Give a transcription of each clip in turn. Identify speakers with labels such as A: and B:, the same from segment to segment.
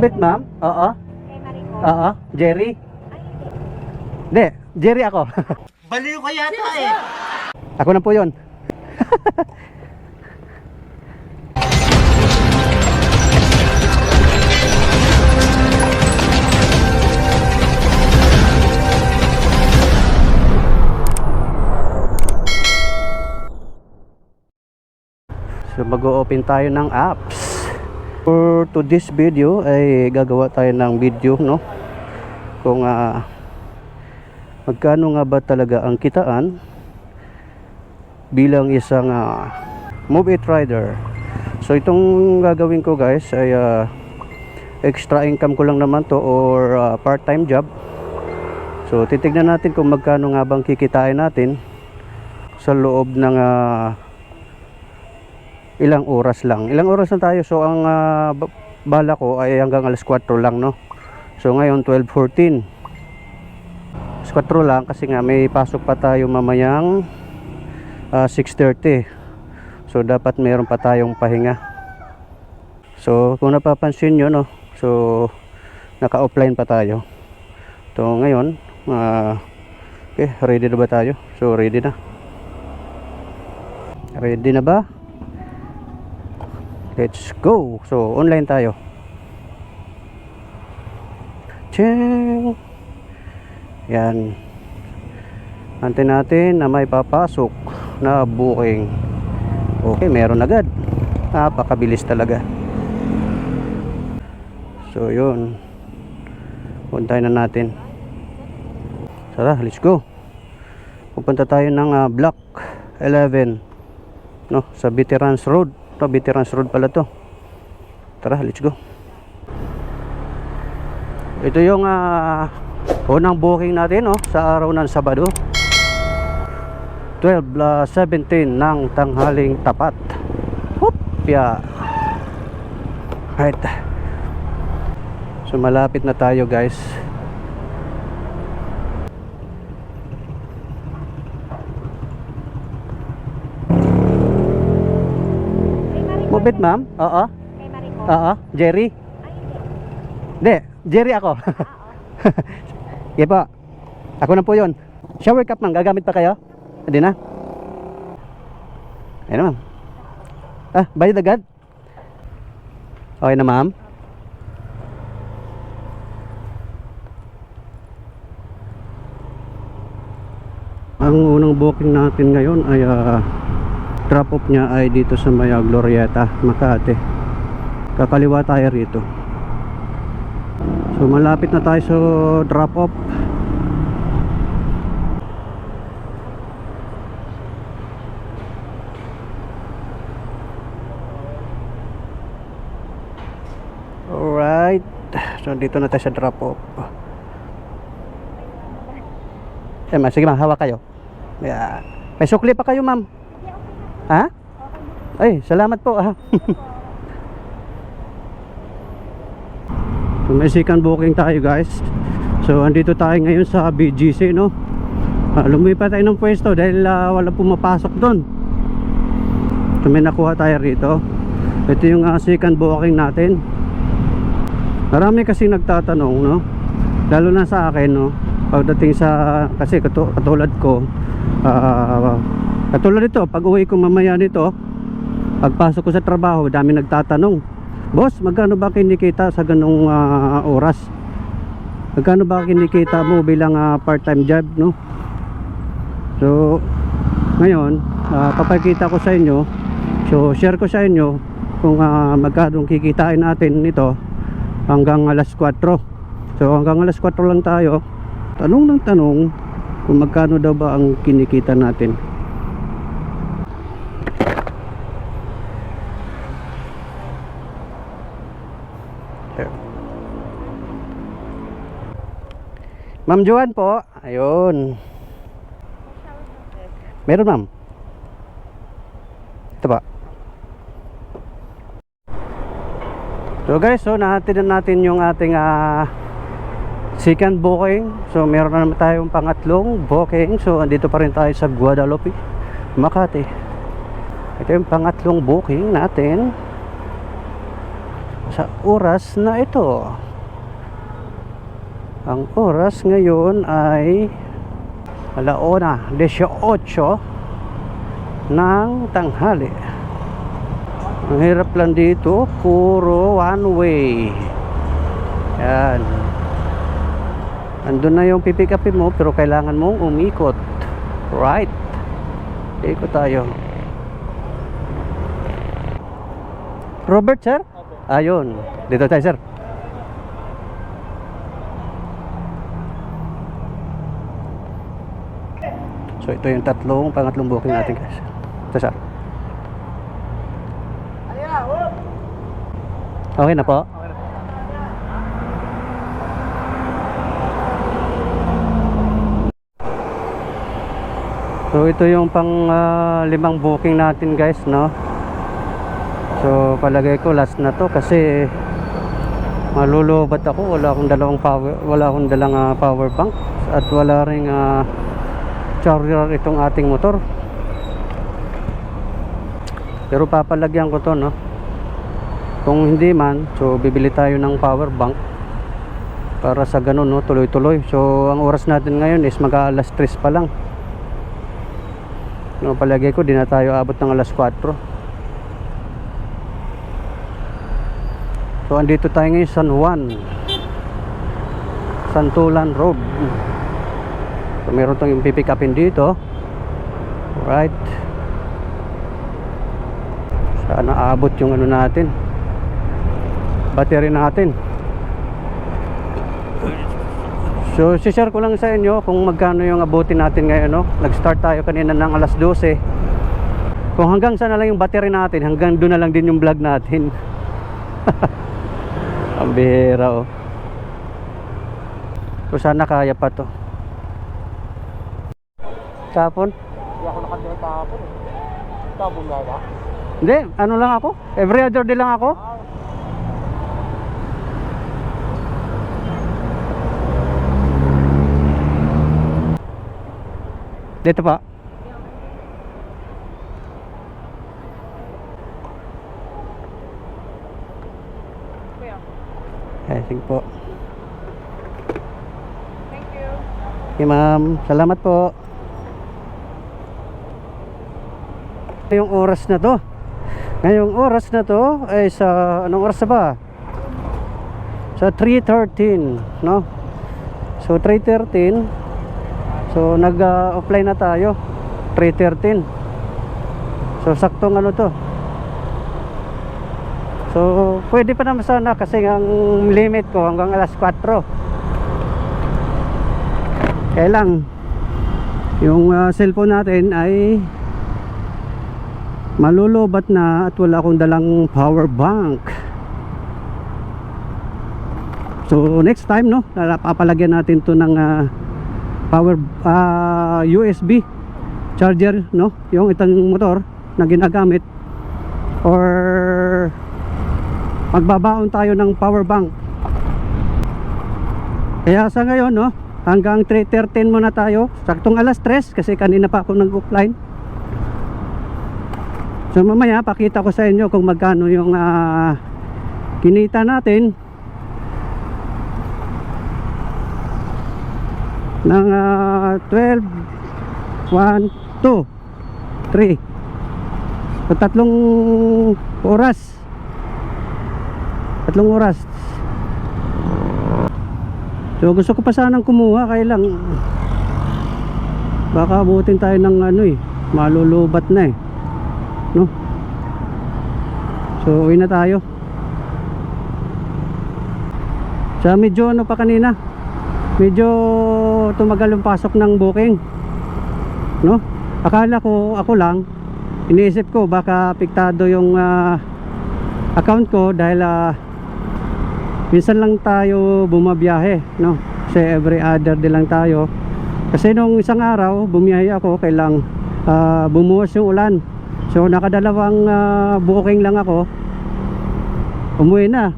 A: Mobit, ma'am? Oo.
B: Kay Marico.
A: Oo. Jerry?
B: Ay, hindi.
A: Hindi, Jerry ako.
C: Baliw ka yata eh.
A: ako na po yun. So mag-open tayo ng apps. For to this video ay gagawa tayo ng video no. Kung ah, magkano nga ba talaga ang kitaan bilang isang ah, move it rider. So itong gagawin ko guys ay ah, extra income ko lang naman to or ah, part-time job. So titignan natin kung magkano nga bang kikitain natin sa loob ng ah, ilang oras lang. Ilang oras na tayo. So ang ba- bala ko ay hanggang alas 4 lang no. So ngayon 12:14. Alas 4 lang kasi nga may pasok pa tayo mamayang ah, 6:30. So dapat meron pa tayong pahinga. So kung napapansin nyo no. So naka-offline pa tayo. So ngayon ah, okay, ready na ba tayo? So ready na. Ready na ba? Let's go. So, online tayo. Ching. Yan. Antay natin na may papasok na booking. Okay, meron agad. Napakabilis talaga. So, yun. Puntahin na natin. Tara, let's go. Pupunta tayo ng ah, Block 11 no, sa Veterans Road. To, Veterans Road pala to. Tara, let's go. Ito yung ah, unang booking natin no, sa araw ng Sabado. 12:17 ng tanghaling tapat. Hop, ya. Right. So malapit na tayo, guys. Mobit, ma'am? Oo.
B: Kay Marico.
A: Oo. Jerry?
B: Ay, hindi.
A: Jerry ako.
B: Oo.
A: Sige po. Ako na po yun. Shower cup ma'am, gagamit pa kayo? Hindi na? Ayun ma'am. Ah, bayad agad? Okay na ma'am? Ang unang booking natin ngayon ay ah, drop off niya ay dito sa Maya Glorieta, Makati. Kakaliwa tayo rito. So malapit na tayo sa drop off. Alright. So dito na tayo sa drop off. Eh, ma, sige ma'am, hawak kayo. Yeah. May sukli pa kayo ma'am. Ha? Ay, salamat po ah. So may second booking tayo guys. So andito tayo ngayon sa BGC no? Uh, Lumipat tayo ng pwesto dahil ah, wala pumapasok doon So may nakuha tayo rito. Ito yung ah, second booking natin. Marami kasi nagtatanong no? Lalo na sa akin no? Pagdating sa kasi katu- katulad ko ah, Katulad nito pag uwi ko mamaya nito Pagpasok ko sa trabaho dami nagtatanong Boss, magkano ba kinikita sa ganong ah, oras? Magkano ba kinikita mo bilang ah, part-time job, no? So, ngayon, ah, papakita ko sa inyo. So, share ko sa inyo kung uh, magkano kikitain natin nito hanggang alas 4. So, hanggang alas 4 lang tayo. Tanong ng tanong kung magkano daw ba ang kinikita natin. Ma'am Joan po. Ayun. Meron ma'am. Ito ba? So guys, so nahatid na natin yung ating ah, second booking. So meron na naman tayong pangatlong booking. So andito pa rin tayo sa Guadalupe, Makati. Ito yung pangatlong booking natin. sa oras na ito. Ang oras ngayon ay alaona 18 ng tanghali. Ang hirap lang dito, puro one way. Yan. Andun na yung pipick upin mo pero kailangan mong umikot. Right. Ikot tayo. Robert, sir? Ayun. Dito tayo, sir. So, ito yung tatlong, pangatlong booking natin, guys. Ito, sir. Okay na po? So ito yung pang ah, limang booking natin guys no. So palagay ko last na to kasi malulubat ako wala akong dalawang power wala akong dalang ah, power bank at wala ring ah, charger itong ating motor. Pero papalagyan ko to no. Kung hindi man, so bibili tayo ng power bank para sa ganun no, tuloy-tuloy. So ang oras natin ngayon is mag-aalas 3 pa lang. No, palagay ko di na tayo abot ng alas 4. So andito tayo ngayon San Juan. Santulan Road. So meron tong yung pipick upin dito. Right. Sana aabot yung ano natin. Battery natin. So, share ko lang sa inyo kung magkano yung abutin natin ngayon, no? Nag-start tayo kanina ng alas 12. Kung hanggang saan na lang yung battery natin, hanggang doon na lang din yung vlog natin. Ang bihira, oh. So, sana kaya pa to. Tapon?
C: Hindi ako nakatira tapon eh. Tapon nga ba?
A: Hindi, ano lang ako? Every other day lang ako? Dito pa. Eh, sige po.
B: Thank you.
A: Okay, ma'am. Salamat po. Yung oras na to. Ngayong oras na to ay sa anong oras na ba? Sa 3:13, no? So 3:13. So nag-offline na tayo. 3:13. So saktong ano to? So pwede pa naman sana kasi ang limit ko hanggang alas 4. Kaya yung ah, cellphone natin ay malulubat na at wala akong dalang power bank. So next time no, papalagyan natin to ng ah, power ah, USB charger no, yung itong motor na ginagamit or magbabaon tayo ng power bank. Kaya sa ngayon no, hanggang 3.13 muna tayo. Saktong alas 3 kasi kanina pa ako nag-offline. So mamaya pakita ko sa inyo kung magkano yung ah, kinita natin. Ng ah, 12 1 2 3 so tatlong oras. Tatlong oras. So gusto ko pa sanang kumuha kaya lang baka abutin tayo ng ano eh malulubat na eh no? So uwi na tayo. Sa medyo ano pa kanina medyo tumagal yung pasok ng booking. No? Akala ko ako lang iniisip ko baka apektado yung ah, account ko dahil ah, minsan lang tayo bumabiyahe no? Kasi every other day lang tayo. Kasi nung isang araw bumiyahe ako kailang ah, bumuhos yung ulan so nakadalawang ah, booking lang ako. Umuwi na.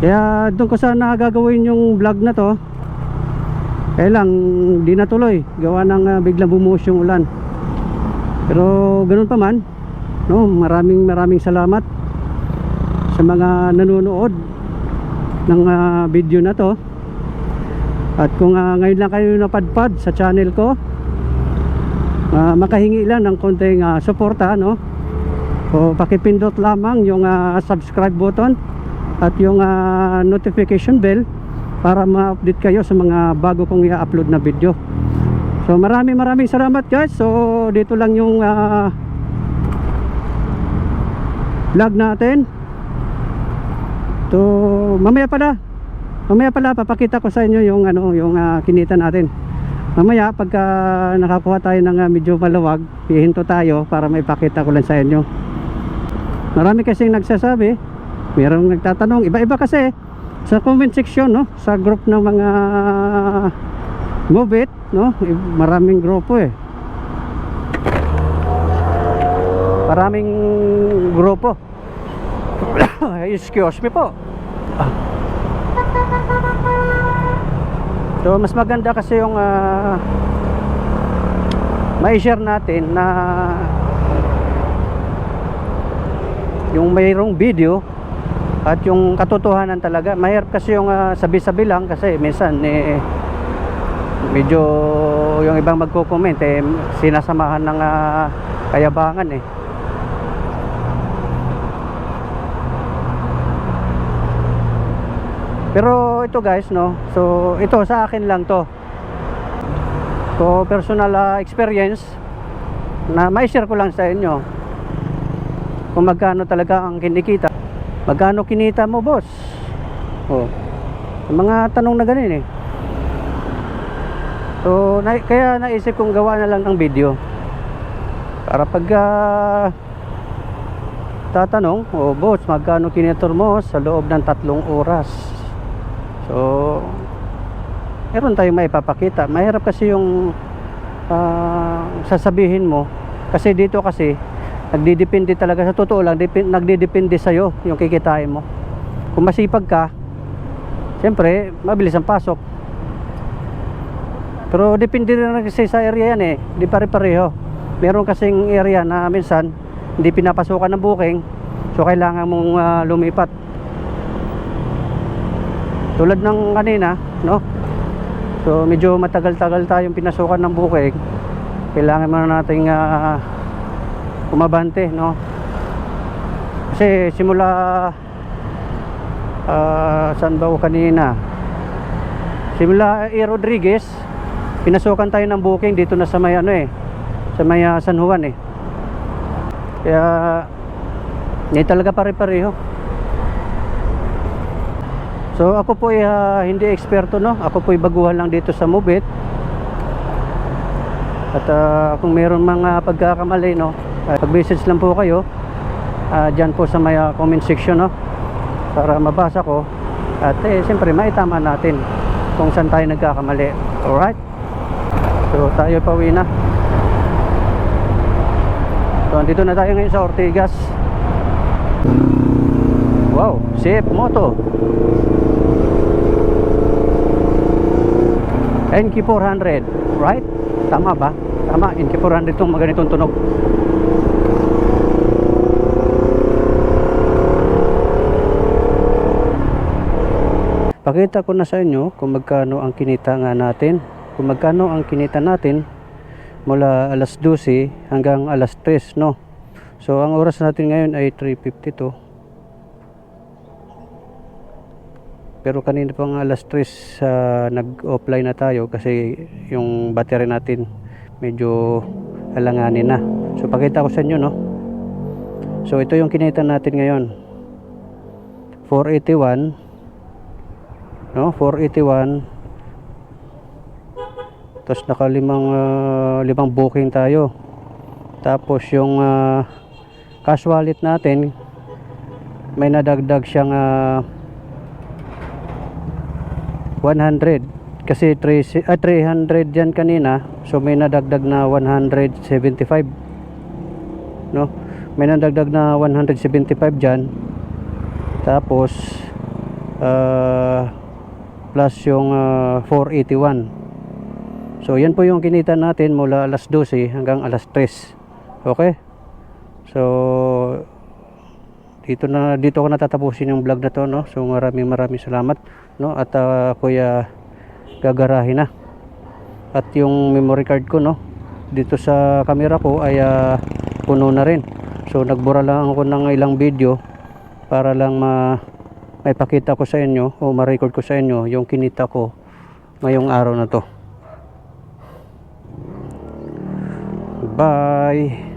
A: Kaya doon ko sana gagawin yung vlog na to. Kaya lang di natuloy. Gawa ng ah, biglang bumuhos yung ulan. Pero ganun pa man no maraming maraming salamat sa mga nanonood ng ah, video na to. At kung ah, ngayon lang kayo napadpad sa channel ko ah, makahingi lang ng konting ah, suporta no? O pakipindot lamang yung ah, subscribe button at yung ah, notification bell para ma-update kayo sa mga bago kong i-upload na video. So maraming maraming salamat guys. So dito lang yung ah, vlog natin. To mamaya pala mamaya pala papakita ko sa inyo yung ano yung ah, kinita natin mamaya pagka nakakuha tayo ng ah, medyo maluwag hihinto tayo para may pakita ko lang sa inyo. Marami kasing nagsasabi mayroong nagtatanong iba-iba kasi sa comment section no? Sa group ng mga move it no maraming grupo eh. Maraming grupo. Excuse me po so mas maganda kasi yung ah, may share natin na yung mayroong video at yung katotohanan talaga. Mahirap kasi yung ah, sabi-sabi lang kasi minsan eh medyo yung ibang magko-comment eh sinasamahan ng ah, kayabangan eh pero ito guys no? So ito sa akin lang to. So personal ah, experience na may share ko lang sa inyo kung magkano talaga ang kinikita. Magkano kinita mo boss? Oh mga tanong na ganun eh. So na, kaya naisip kong gawa na lang ng video para pag ah, tatanong oh boss magkano kinitor mo sa loob ng tatlong oras so meron tayong maipapakita. Mahirap kasi yung ah, sasabihin mo. Kasi dito kasi nagdidepende talaga sa totoo lang dipin, nagdidepende sa'yo yung kikitain mo. Kung masipag ka siyempre mabilis ang pasok. Pero depende rin kasi sa area yan eh. Di pare-pareho. Meron kasing area na minsan hindi pinapasukan ng booking so kailangan mong ah, lumipat tulad ng kanina no? So medyo matagal-tagal tayong pinasukan ng booking kailangan mo na nating ah, umabante no? Kasi simula ah, saan ba kanina? Simula E. Rodriguez pinasukan tayo ng booking dito na sa may ano eh sa may ah, San Juan eh. Kaya hindi talaga pare-pareho so ako po ay ah, hindi eksperto no? Ako po ay baguhan lang dito sa Mubit. At ah, kung meron mga pagkakamali no? Uh, pag-message lang po kayo uh, dyan po sa may ah, comment section no? Para mabasa ko. At eh siyempre maitama natin kung saan tayo nagkakamali. Alright? So tayo pauwi na. So andito na tayo ngayon sa Ortigas. Wow! Safe moto NK400 right tama ba tama NK400 itong maganitong tunog Pakita ko na sa inyo kung magkano ang kinita nga natin. Kung magkano ang kinita natin mula alas 12 hanggang alas 3, no? So, ang oras natin ngayon ay 3.52. Pero kanina pang alas 3 sa nag-offline na tayo kasi yung battery natin medyo alanganin na. So, pakita ko sa inyo, no? So, ito yung kinita natin ngayon. 481 no 481 tapos nakalimang uh, limang booking tayo tapos yung uh, cash wallet natin may nadagdag siyang uh, 100 kasi 3, ah, 300 dyan kanina so may nadagdag na 175 no? May nadagdag na 175 dyan. Tapos uh, plus yung ah, 481 so yan po yung kinita natin mula alas 12 hanggang alas 3 okay? So dito na dito ko natatapusin yung vlog na to no. So maraming maraming salamat no at ah, kuya gagarahin na. At yung memory card ko no dito sa camera ko ay ah, puno na rin. So nagbura lang ako ng ilang video para lang ma maipakita ko sa inyo o ma-record ko sa inyo yung kinita ko ngayong araw na to. Bye.